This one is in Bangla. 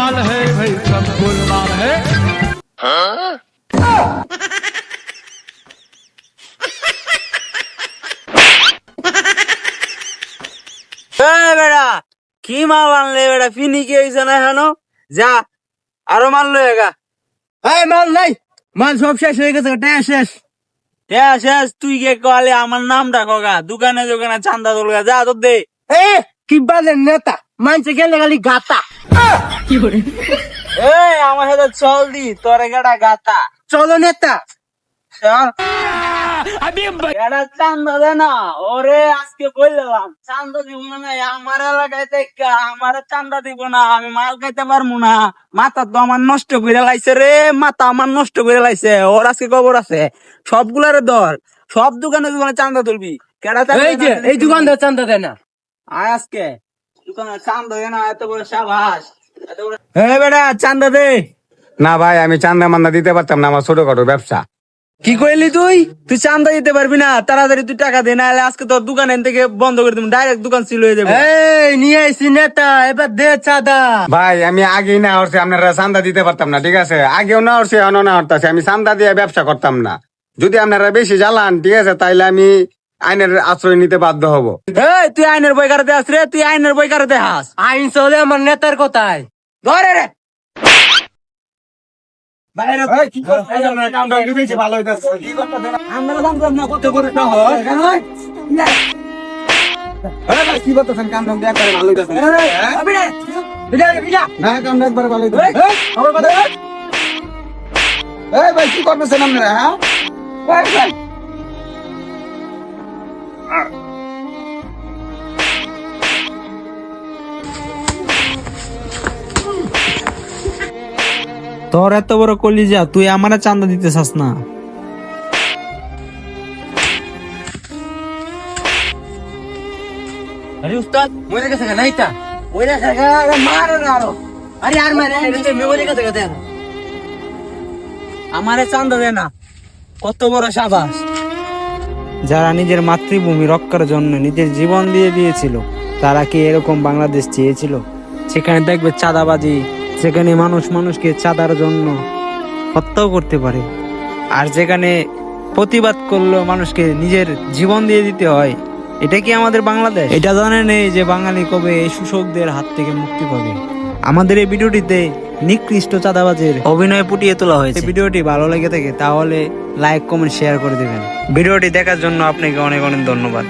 गोलमाल है भाई सब गोलमाल है এই বেটা কি মাল আনলে বেটা ফিনি কি হয়েছে না হেন যা আরো মাল লয়ে গা এই মাল নাই মাল সব শেষ হয়ে গেছে টাকা শেষ হ্যাঁ শেষ তুই কে কলে আমার নামটা কগা দোকানে দোকানে চান্দা তোলগা যা তোর দে এ কি বালের নেতা মানছে গেলে খালি গাতা। এই আমার সাথে চল দি তোর গেটা গাতা। চলো নেতা। চল। এটা চান্দা দে না ওরে আজকে বললাম চান্দা দিব না আমার এলাকায় দেখা আমার চান্দা দিব না আমি মাল খাইতে পারব না। মাথা তো আমার নষ্ট করে লাইছে রে মাথা আমার নষ্ট করে লাইছে ওর আজকে খবর আছে। সবগুলারে ধর সব দোকানে দোকানে চান্দা তুলবি। কেডা এই যে এই দোকানদার চান্দা দেয় না। আয় আজকে। দোকানে চান্দা দে না এত বড় সাবাস এই বেটা চান্দা দে। না ভাই আমি চান্দা মান্দা দিতে পারতাম না আমার ছোটখাটো ব্যবসা। কি কইলি তুই? তুই চান্দা দিতে পারবি না তাড়াতাড়ি তুই টাকা দে না হলে আজকে তোর দোকান এখান থেকে বন্ধ করে দিবি ডাইরেক্ট দোকান সিল হয়ে যাবে। এই নিয়ে আইসি নেতা এবার দে চাঁদা। ভাই আমি আগেই না হচ্ছে আপনারা চান্দা দিতে পারতাম না ঠিক আছে? আগেও না হচ্ছে এখনও না হচ্ছে আমি চান্দা দিয়ে ব্যবসা করতাম না। যদি আপনারা বেশি জ্বালান ঠিক আছে? তাইলে আমি আইনের আশ্রয় নিতে বাধ্য হব এই তুই আইনের বই কারাতে হাস রে তুই আইনের বই কারাতে হাস আইন চলে আমার নেতার কোথায় ধরে রে কি কাম দিয়ে ভালো হইতাছে না কাম একবারে ভালো হইতাছে ভাই কি করতেছেন আপনারা হ্যাঁ তোর এত বড় কলিজা তুই আমারে চান্দা দিতে চাস না। আরে উস্তাদ মরে গেছে না নাইতা? ওই না সাগা মারে না আরও। আরে আর মারে এটা মেমোরি কাছে কাছে আমারে চান্দা দে না কত বড় সাবাস। যারা নিজের মাতৃভূমি রক্ষার জন্য নিজের জীবন দিয়ে দিয়েছিল তারা কি এরকম বাংলাদেশ চেয়েছিল? সেখানে দেখবে চাঁদাবাজি সেখানে মানুষ মানুষকে চাঁদার জন্য হত্যাও করতে পারে। আর যেখানে প্রতিবাদ করলেও মানুষকে নিজের জীবন দিয়ে দিতে হয় এটা কি আমাদের বাংলাদেশ? এটা জানে নেই যে বাঙালি কবে এই শোষকদের হাত থেকে মুক্তি পাবে। আমাদের এই ভিডিওটিতে নিকৃষ্ট চাঁদাবাজের অভিনয় ফুটিয়ে তোলা হয়েছে। ভিডিওটি ভালো লেগে থাকে তাহলে লাইক কমেন্ট শেয়ার করে দিবেন। ভিডিওটি দেখার জন্য আপনাকে অনেক অনেক ধন্যবাদ।